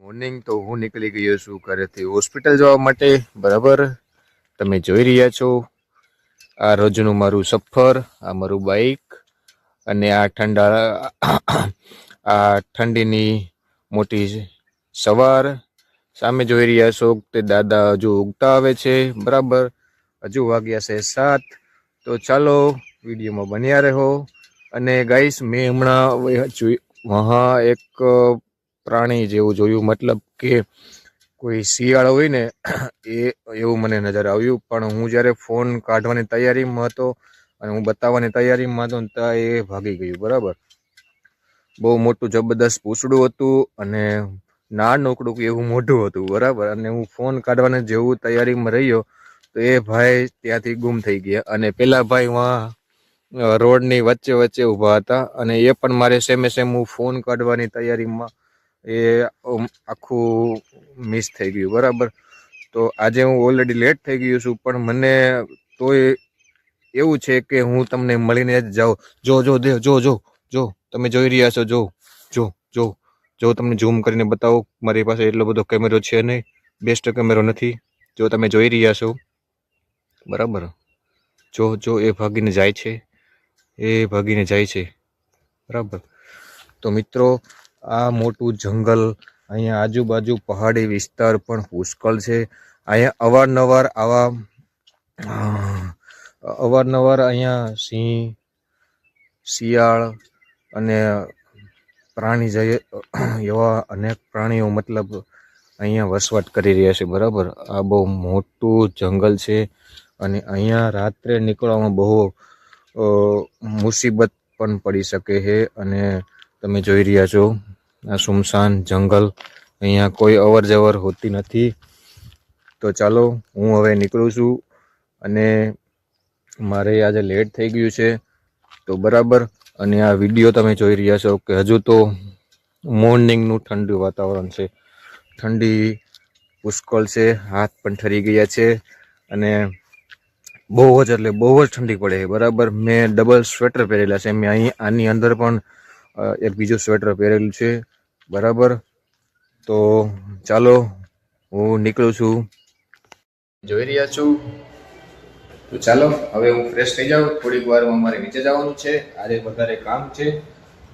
Morning તો હું નીકળી ગયો છું ઘરેથી હોસ્પિટલ જવા માટે, બરાબર? તમે જોઈ રહ્યા છો, આ રોજનું મારું સફર, આ મારું બાઈક અને આ ઠંડા, આ ઠંડીની મોટી સવાર. સામે જોઈ રહ્યા છો તે દાદા હજુ ઉગતા આવે છે, બરાબર? હજુ વાગ્યા છે સાત. તો ચાલો વિડીયોમાં બન્યા રહો. અને ગાઈસ મેં હમણાં વહાં એક પ્રાણી જેવું જોયું. મતલબ કે કોઈ શિયાળ હોય ને, એ એવું મને નજર આવ્યું. પણ હું જ્યારે ફોન કાઢવાની તૈયારીમાં હતો અને હું બતાવવાની તૈયારીમાં હતો ત્યાં એ ભાગી ગયું. બરાબર? બહુ મોટું જબરદસ્ત પૂછડું હતું અને નાનકડું એવું મોઢું હતું. બરાબર? અને હું ફોન કાઢવાની જેવું તૈયારીમાં રહ્યો, તો એ ભાઈ ત્યાંથી ગુમ થઈ ગયા. અને પેલા ભાઈ વાં રોડની વચ્ચે વચ્ચે ઊભા હતા અને એ પણ મારે સેમે સેમ હું ફોન કાઢવાની તૈયારીમાં એ આખું મિસ થઈ ગયું, બરાબર? તો આજે હું ઓલરેડી લેટ થઈ ગયો છું, પણ મને તોય એવું છે કે હું તમને મળીને જ જાઉં. જો જો, દે, જો જો જો, તમે જોઈ રહ્યા છો, જો જો જો જો તમને ઝૂમ કરીને બતાવો, મારી પાસે એટલો બધો કેમેરો છે નહીં બેસ્ટ કેમેરો નથી, જો તમે જોઈ રહ્યા છો, બરાબર? જો જો, એ ભાગીને જાય છે, એ ભાગીને જાય છે, બરાબર? તો મિત્રો આ મોટું જંગલ, અહીંયા આજુબાજુ પહાડી વિસ્તાર પણ પુષ્કળ છે. અહીંયા અવારનવાર આવા અવારનવાર અહીંયા સિંહ, શિયાળ અને પ્રાણી જઈ, એવા અનેક પ્રાણીઓ મતલબ અહીંયા વસવાટ કરી રહ્યા છે. બરાબર? આ બહુ મોટું જંગલ છે અને અહીંયા રાત્રે નીકળવામાં બહુ મુસીબત પણ પડી શકે છે અને તમે જોઈ રહ્યા છો આ સુમસાન જંગલ, અહીંયા કોઈ અવર જવર હોતી નથી. તો ચાલો, હું હવે નીકળું છું અને મારે આજે લેટ થઈ ગયું છે. તો બરાબર, અને આ વીડિયો તમે જોઈ રહ્યા છો કે હજુ તો મોર્નિંગનું ઠંડુ વાતાવરણ છે. ઠંડી પુષ્કળ છે, હાથ પણ ઠરી ગયા છે, અને બહુ જ એટલે બહુ જ ઠંડી પડે છે. બરાબર, મેં ડબલ સ્વેટર પહેરેલા છે. મેં અહીં, આની અંદર પણ એક બીજું સ્વેટર પહેરેલું છે. બરાબર? તો ચાલો, હું નીકળું છું. જોઈ રહ્યા છું? તો ચાલો, હવે હું ફ્રેશ થઈ જાઉં. થોડીક વારમાં મારે નીચે જવાનું છે. આજે વધારે કામ છે.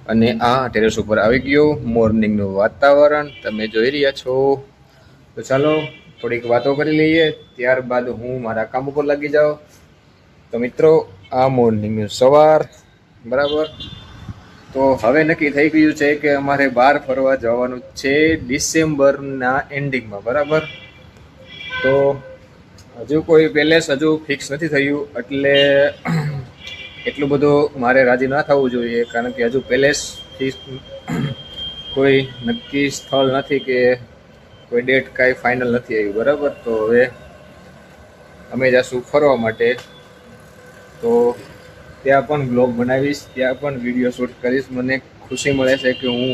અને આ ટેરેસ ઉપર આવી ગયો મોર્નિંગનું વાતાવરણ. તમે જોઈ રહ્યા છો? તો ચાલો, થોડીક વાતો કરી લઈએ. ત્યારબાદ હું મારા કામ ઉપર લાગી જાઉં. તો મિત્રો, આ મોર્નિંગનું સવાર. બરાબર? તો હવે નક્કી થઈ ગયું છે કે અમારે બહાર ફરવા જવાનું છે ડિસેમ્બરના એન્ડિંગમાં, બરાબર? તો હજુ કોઈ પેલેસ હજુ ફિક્સ નથી થયું, એટલે એટલું બધું મારે રાજી ના થવું જોઈએ, કારણ કે હજુ પેલેસ કોઈ નક્કી સ્થળ નથી કે કોઈ ડેટ કાંઈ ફાઇનલ નથી આવી બરાબર? તો હવે અમે જઈશું ફરવા માટે. તો ત્યાં પણ બ્લોગ બનાવીશ, ત્યાં પણ વીડિયો શૂટ કરીશ. મને ખુશી મળે છે કે હું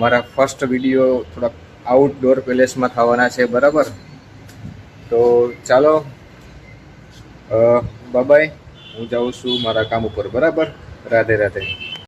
મારા ફર્સ્ટ વીડિયો થોડાક આઉટડોર પેલેસમાં થવાના છે, બરાબર? તો ચાલો બાય હું જાઉં છું મારા કામ ઉપર, બરાબર? રાધે રાધે